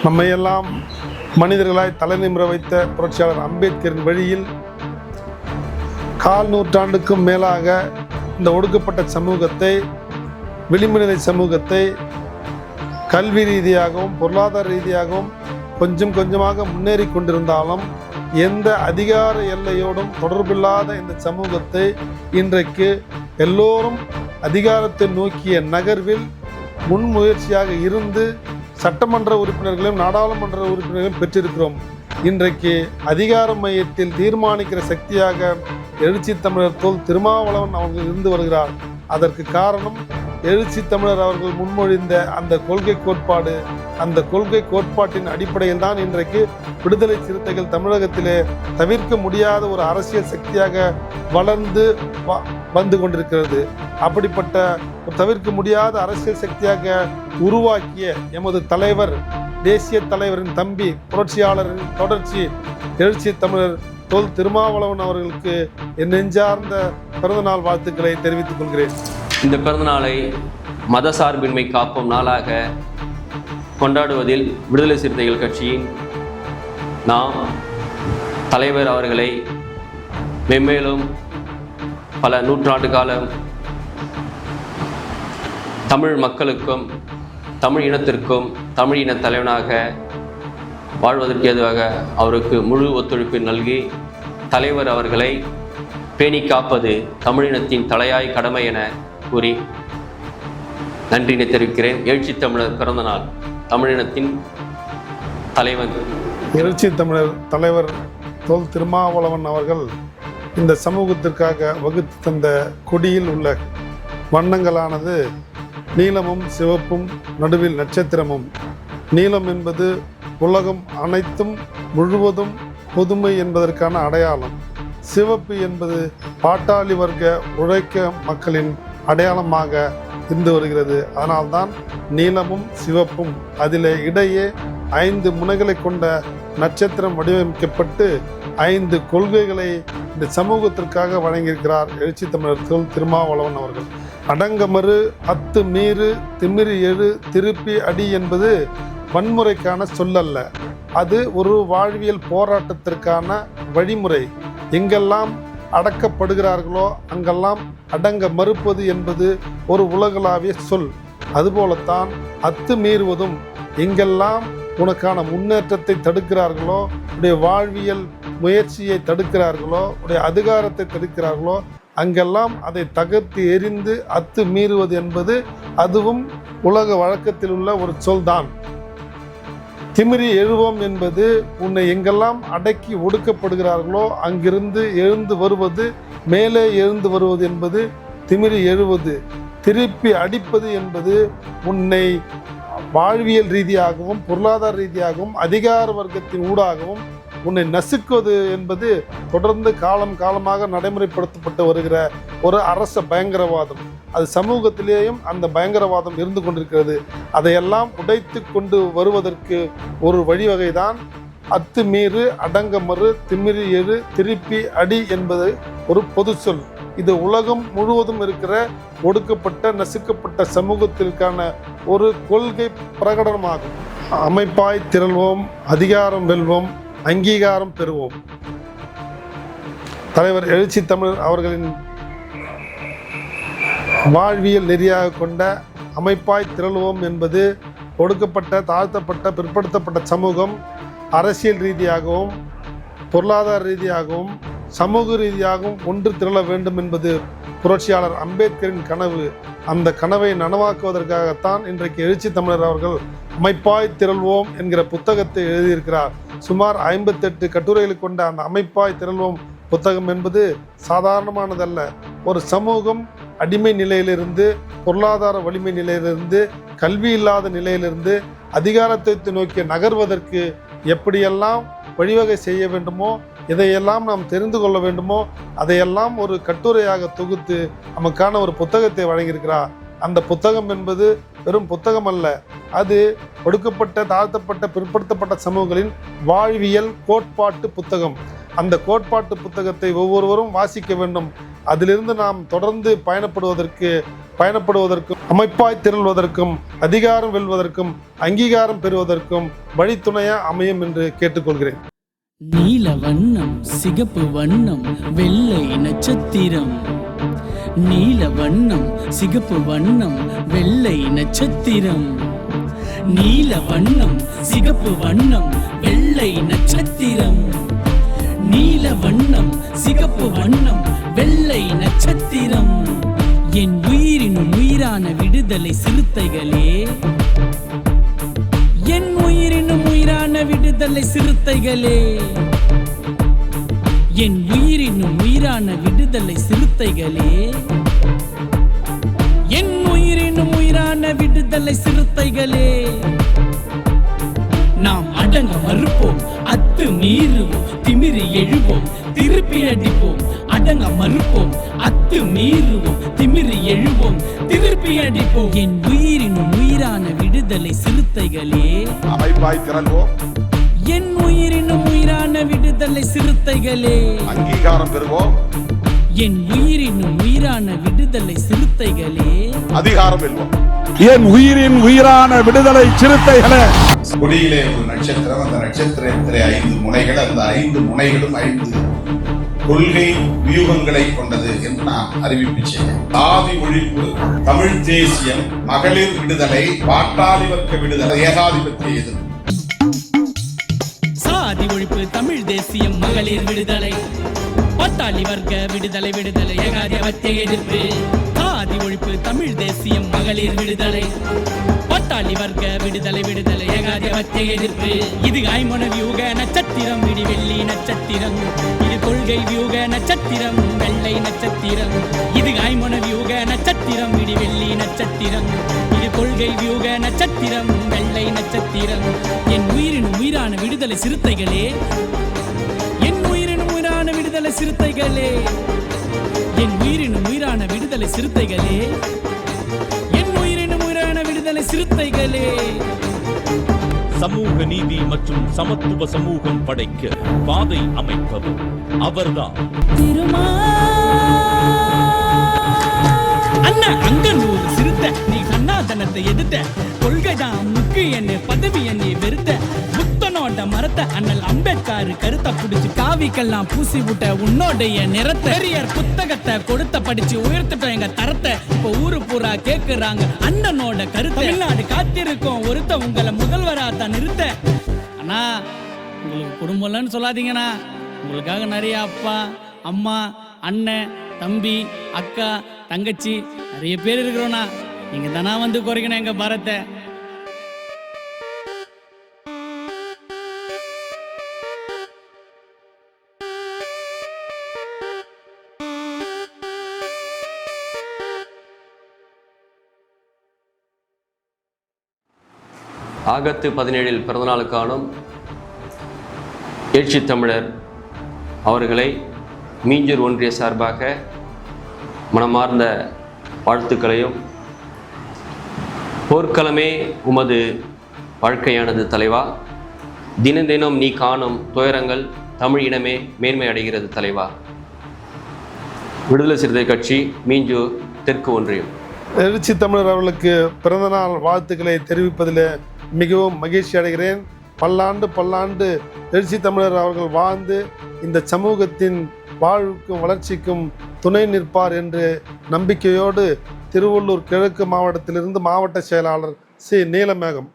நம்மையெல்லாம் மனிதர்களாய் தலைநிமிர வைத்த புரட்சியாளர் அம்பேத்கரின் வழியில் கால் நூற்றாண்டுக்கும் மேலாக இந்த ஒடுக்கப்பட்ட சமூகத்தை விளிம்புநிலை சமூகத்தை கல்வி ரீதியாகவும் பொருளாதார ரீதியாகவும் கொஞ்சம் கொஞ்சமாக முன்னேறி கொண்டிருந்தாலும் எந்த அதிகார எல்லையோடும் தொடர்பில்லாத இந்த சமூகத்தை இன்றைக்கு எல்லோரும் அதிகாரத்தை நோக்கிய நகர்வில் முன்முயற்சியாக இருந்து சட்டமன்ற உறுப்பினர்களையும் நாடாளுமன்ற உறுப்பினர்களையும் பெற்றிருக்கிறோம். இன்றைக்கு அதிகார மையத்தில் தீர்மானிக்கிற சக்தியாக எழுச்சி தமிழர் தோல் திருமாவளவன் அவர்கள் இருந்து வருகிறார். அதற்கு காரணம் எழுச்சி தமிழர் அவர்கள் முன்மொழிந்த அந்த கொள்கை கோட்பாடு. அந்த கொள்கை கோட்பாட்டின் அடிப்படையில் தான் இன்றைக்கு விடுதலை சிறுத்தைகள் தமிழகத்திலே தவிர்க்க முடியாத ஒரு அரசியல் சக்தியாக வளர்ந்து வந்து கொண்டிருக்கிறது. அப்படிப்பட்ட தவிர்க்க முடியாத அரசியல் சக்தியாக உருவாக்கிய எமது தலைவர் தேசிய தலைவரின் தம்பி புரட்சியாளரின் தொடர்ச்சி எழுச்சி தமிழர் தொல் திருமாவளவன் அவர்களுக்கு என் நெஞ்சார்ந்த பிறந்தநாள் வாழ்த்துக்களை தெரிவித்துக் கொள்கிறேன். இந்த பிறந்தநாளை மதசார்பின்மை காக்கும் நாளாக கொண்டாடுவதில் விடுதலை சிறுத்தைகள் கட்சியின் நாம் தலைவர் அவர்களை மென்மேலும் பல நூற்றாண்டு காலம் தமிழ் மக்களுக்கும் தமிழ் இனத்திற்கும் தமிழ் இன தலைவனாக வாழ்வதற்கு ஏதுவாக அவருக்கு முழு ஒத்துழைப்பு நல்கி தலைவர் அவர்களை பேணி காப்பது தமிழினத்தின் தலையாய் கடமை என கூறி நன்றினை தெரிவிக்கிறேன். எழுச்சி தமிழர் பிறந்த நாள் தமிழினத்தின் தலைவன். எழுச்சி தமிழர் தலைவர் தொல் திருமாவளவன் அவர்கள் இந்த சமூகத்திற்காக வகுத்து தந்த கொடியில் உள்ள வண்ணங்களானது நீலமும் சிவப்பும் நடுவில் நட்சத்திரமும். நீலம் என்பது உலகம் அனைத்தும் முழுவதும் புதுமை என்பதற்கான அடையாளம். சிவப்பு என்பது பாட்டாளி வர்க்க உழைக்க மக்களின் அடையாளமாக இருந்து வருகிறது. அதனால்தான் நீலமும் சிவப்பும் அதிலே இடையே ஐந்து முனைகளை கொண்ட நட்சத்திரம் வடிவமைக்கப்பட்டு ஐந்து கொள்கைகளை இந்த சமூகத்திற்காக வழங்கியிருக்கிறார் எழுச்சி தமிழர் தொல் திருமாவளவன் அவர்கள். அடங்கமறு அத்து மீறு திமிரி எழு திருப்பி அடி என்பது வன்முறைக்கான சொல்லல்ல. அது ஒரு வாழ்வியல் போராட்டத்திற்கான வழிமுறை. எங்கெல்லாம் அடக்கப்படுகிறார்களோ அங்கெல்லாம் அடங்க மறுப்பது என்பது ஒரு உலகளாவிய சொல். அதுபோலத்தான் அத்து மீறுவதும் எங்கெல்லாம் உனக்கான முன்னேற்றத்தை தடுக்கிறார்களோ உடைய வாழ்வியல் முயற்சியை தடுக்கிறார்களோ உடைய அதிகாரத்தை தடுக்கிறார்களோ அங்கெல்லாம் அதை தகர்த்து எரிந்து அத்து மீறுவது என்பது அதுவும் உலக வழக்கத்தில் உள்ள ஒரு சொல்தான். திமிரி எழுவோம் என்பது உன்னை எங்கெல்லாம் அடக்கி ஒடுக்கப்படுகிறார்களோ அங்கிருந்து எழுந்து வருவது மேலே எழுந்து வருவது என்பது திமிரி எழுவது. திருப்பி அடிப்பது என்பது உன்னை வாழ்வியல் ரீதியாகவும் பொருளாதார ரீதியாகவும் அதிகார வர்க்கத்தின் ஊடாகவும் உன்னை நசுக்குவது என்பது தொடர்ந்து காலம் காலமாக நடைமுறைப்படுத்தப்பட்டு வருகிற ஒரு அரச பயங்கரவாதம். அது சமூகத்திலேயும் அந்த பயங்கரவாதம் இருந்து கொண்டிருக்கிறது. அதையெல்லாம் உடைத்து கொண்டு வருவதற்கு ஒரு வழிவகை தான் அத்துமீறு அடங்கமறு திமிரி எழு திருப்பி அடி என்பது ஒரு பொது சொல். இது உலகம் முழுவதும் இருக்கிற ஒடுக்கப்பட்ட நசுக்கப்பட்ட சமூகத்திற்கான ஒரு கொள்கை பிரகடனமாகும். அமைப்பாய் திரள்வோம் அதிகாரம் வெல்வோம் அங்கீகாரம் பெறுவோம். தலைவர் எழுச்சி தமிழ் அவர்களின் வாழ்வியல் நெறியாக கொண்ட அமைப்பாய் திரளுவோம் என்பது ஒடுக்கப்பட்ட தாழ்த்தப்பட்ட பிற்படுத்தப்பட்ட சமூகம் அரசியல் ரீதியாகவும் பொருளாதார ரீதியாகவும் சமூக ரீதியாகவும் ஒன்று திரள வேண்டும் என்பது புரட்சியாளர் அம்பேத்கரின் கனவு. அந்த கனவை நனவாக்குவதற்காகத்தான் இன்றைக்கு எழுச்சி தமிழர் அவர்கள் அமைப்பாய் திரள்வோம் என்கிற புத்தகத்தை எழுதியிருக்கிறார். சுமார் ஐம்பத்தெட்டு கட்டுரைகளை கொண்ட அந்த அமைப்பாய் திரள்வோம் புத்தகம் என்பது சாதாரணமானதல்ல. ஒரு சமூகம் அடிமை நிலையிலிருந்து பொருளாதார வலிமை நிலையிலிருந்து கல்வி இல்லாத நிலையிலிருந்து அதிகாரத்தை நோக்கி நகர்வதற்கு எப்படியெல்லாம் வழிவகை செய்ய வேண்டுமோ இதையெல்லாம் நாம் தெரிந்து கொள்ள வேண்டுமோ அதையெல்லாம் ஒரு கட்டுரையாக தொகுத்து நமக்கான ஒரு புத்தகத்தை வழங்கியிருக்கிறார். அந்த புத்தகம் என்பது வெறும் புத்தகம் அல்ல. அது ஒடுக்கப்பட்ட தாழ்த்தப்பட்ட பிற்படுத்தப்பட்ட சமூகங்களின் வாழ்வியல் கோட்பாட்டு புத்தகம். அந்த கோட்பாட்டு புத்தகத்தை ஒவ்வொருவரும் வாசிக்க வேண்டும். அதிலிருந்து நாம் தொடர்ந்து பயணப்படுவதற்கு பயணப்படுவதற்கும் அமைப்பாய் திரள்வதற்கும் அதிகாரம் வெல்வதற்கும் அங்கீகாரம் பெறுவதற்கும் வழித்துணையா அமையும் என்று கேட்டுக்கொள்கிறேன். நீல வண்ணம் சிகப்பு வண்ணம் வெள்ளை நட்சத்திரம். நீல வண்ணம் சிகப்பு வண்ணம் வெள்ளை நட்சத்திரம். நீல வண்ணம் சிகப்பு வண்ணம் வெள்ளை நட்சத்திரம். நீல வண்ணம் சிகப்பு வண்ணம் வெள்ளை நட்சத்திரம். என் உயிரின் உயிரான விடுதலை சிறுத்தைகளே. என் உயிரினும் உயிரான விடுதலை சிறுத்தைகளே. என் உயிரினும் உயிரான விடுதலை சிறுத்தைகளே. என் உயிரினும் உயிரான விடுதலை சிறுத்தைகளே. நாம் அடங்க மறுப்போம் அத்து மீறுவோம் திமிரி எழுவோம் திருப்பி அடிப்போம். அடங்க மறுப்போம் அத்து மீறுவோம் திமிரி எழுவோம் திருப்பி அடிப்போம். என் உயிரினும் உயிரான விடுதலை சிறுத்தைகளே. அமைப்பாய் என் உயிரினும் உயிரான விடுதலை சிறுத்தைகளே. அங்கீகாரம் பெறுவோம். என் உயிரினும் உயிரான விடுதலை சிறுத்தைகளே. அதிகாரம் வெல்வோம். என் உயிரின் உயிரான விடுதலை சிறுத்தைகளே. கொடியிலே ஒரு நட்சத்திரம் அந்த நட்சத்திரத்திலே ஐந்து முனைகள் அந்த ஐந்து முனைகளும் ஐந்து கொள்கை வியூகங்களை கொண்டது என்று நான் அறிவிப்பு செய்தேன் சாதி ஒழிப்பு தமிழ் தேசியம் மகளிர் விடுதலை பாட்டாளி வர்க்க விடுதலை ஏகாதிபத்திய எதிர்ப்பு. ஒரு தமிழ் தேசியம் மகளிர் விடுதலை. பட்டாளி வர்க்க விடுதலை விடுதலை ஏகாதிபத்திய எதிர்ப்பு. சாதி ஒழிப்பு தமிழ் தேசியம் மகளிர் விடுதலை. பட்டாளி வர்க்க விடுதலை விடுதலை ஏகாதிபத்திய எதிர்ப்பு. இது ஐமன வியூக நட்சத்திரம் இடி வெள்ளி நட்சத்திரம். இது கொள்கை வியூக நட்சத்திரம் வெள்ளை நட்சத்திரம். இது ஐமன வியூக நட்சத்திரம் இடி வெள்ளி நட்சத்திரம். இது கொள்கை வியூக நட்சத்திரம் வெள்ளை விடுதலை சிறுத்தைகளே. என் உயிரின் உயிரான விடுதலை சிறுத்தைகளே. என் உயிரின் உயிரான விடுதலை சிறுத்தைகளே. என் உயிரின் உயிரான விடுதலை சிறுத்தைகளே. சமூக நீதி மற்றும் சமத்துவ சமூகம் படைக்க பாதை அமைப்பவர் அவர்தான். திருமா அண்ணா அங்கனூர் சிறுத்த நீ சன்னாதனத்தை எதிர்த்த. கொள்கைதான் முக்கு என்ன பதவி என்னை வெறுத்த. உன்னோட மரத்தை அண்ணல் அம்பேத்கார் கருத்தை புடிச்சு காவிக்கெல்லாம் பூசி விட்ட உன்னோடைய நிறத்தை புத்தகத்தை கொடுத்த படிச்சு உயர்த்திட்டோம் எங்க தரத்தை. இப்ப ஊரு பூரா கேக்குறாங்க. அண்ணனோட கருத்தை. தமிழ்நாடு காத்திருக்கோம். ஒருத்த உங்களை முதல்வரா தான் நிறுத்த. அண்ணா உங்களுக்கு குடும்பம் இல்லைன்னு சொல்லாதீங்கண்ணா. உங்களுக்காக நிறைய அப்பா அம்மா அண்ணன் தம்பி அக்கா தங்கச்சி நிறைய பேர் இருக்கிறோண்ணா. நீங்க தானா வந்து குறைக்கணும் எங்க பாரத்தை. ஆகத்து பதினேழில் பிறந்தநாள் காணும் எழுச்சி தமிழர் அவர்களை மீஞ்சூர் ஒன்றிய சார்பாக மனமார்ந்த வாழ்த்துக்களையும் போர்க்களமே உமது வாழ்க்கையானது தலைவா. தினம் தினம் நீ காணும் துயரங்கள் தமிழ் இனமே மேன்மை அடைகிறது தலைவா. விடுதலை சிறுத்தை கட்சி மீஞ்சூர் தெற்கு ஒன்றியம். எழுச்சி தமிழர் அவர்களுக்கு பிறந்தநாள் வாழ்த்துக்களை தெரிவிப்பதில் மிகவும் மகிழ்ச்சி அடைகிறேன். பல்லாண்டு பல்லாண்டு எழுச்சி தமிழர் அவர்கள் வாழ்ந்து இந்த சமூகத்தின் வாழ்வுக்கும் வளர்ச்சிக்கும் துணை நிற்பார் என்று நம்பிக்கையோடு திருவள்ளூர் கிழக்கு மாவட்டத்திலிருந்து மாவட்ட செயலாளர் சி. நீலமேகம்.